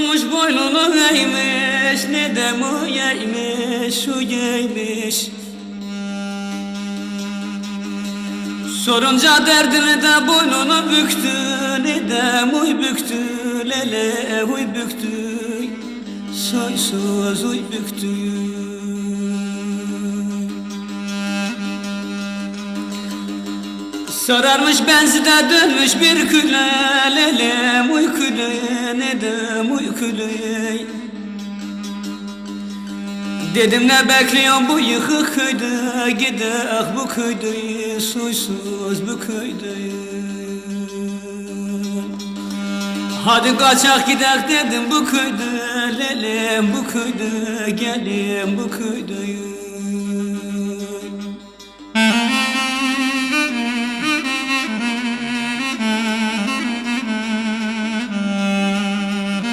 Olmuş boynunu eğmiş Ne de mu yeğmiş Şu yeğmiş Sorunca derdini de boynunu büktü Ne de muy büktü Lele huy büktü. Soysuz uy büktü Sararmış benzi de dönmüş bir küle Lele muy küle ne de muy küle. Dedim ne bekliyorsun bu yıkık köyde? Gide ah bu köyde Suysuz bu köyde. Hadi kaçak gidek dedim bu köyde Lelem bu köyde Gelim bu köyde